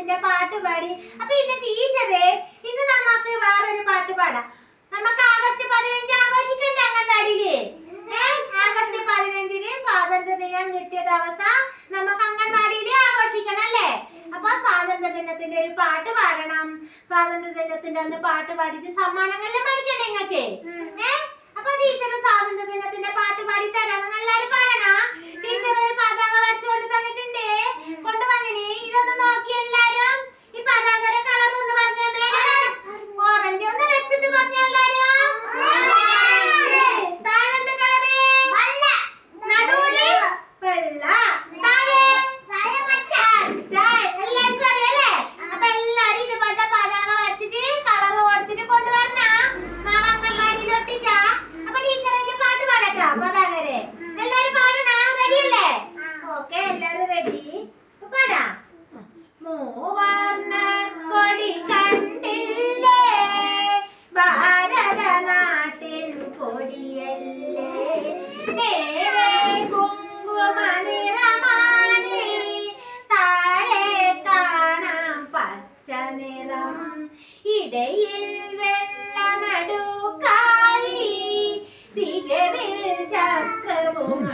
പരിപാടി അപ്പൊ ഇന്ന് ടീച്ചറെ ഇന്ന് നമുക്ക് വേറൊരു പാട്ട് പാടാം. നമുക്ക് ആഗസ്റ്റ് പതിനഞ്ച് ആഘോഷിക്കണ്ട അംഗൻവാടിയിൽ? ആഗസ്റ്റ് പതിനഞ്ചിന് സ്വാതന്ത്ര്യ ദിനം കിട്ടിയ ദിവസം നമുക്ക് അംഗൻവാടിയിലെ ആഘോഷിക്കണം അല്ലേ? അപ്പൊ സ്വാതന്ത്ര്യ ദിനത്തിന്റെ ഒരു പാട്ട് പാടണം. സ്വാതന്ത്ര്യ ദിനത്തിന്റെ അന്ന് പാട്ട് പാടിയിട്ട് സമ്മാനങ്ങളെല്ലാം പഠിക്കണ്ടേ നിങ്ങക്ക് ഒമ്പതാം വരെ എല്ലാരും പാടണ? റെഡി അല്ലേ ഓക്കെ എല്ലാരും റെഡി പാടാ. മൂവർണ കൊടി കണ്ടില്ലേ? ഭാരത നാട്ടിൽ കൊടിയല്ലേ ചക്രവുമുണ്ടല്ലോ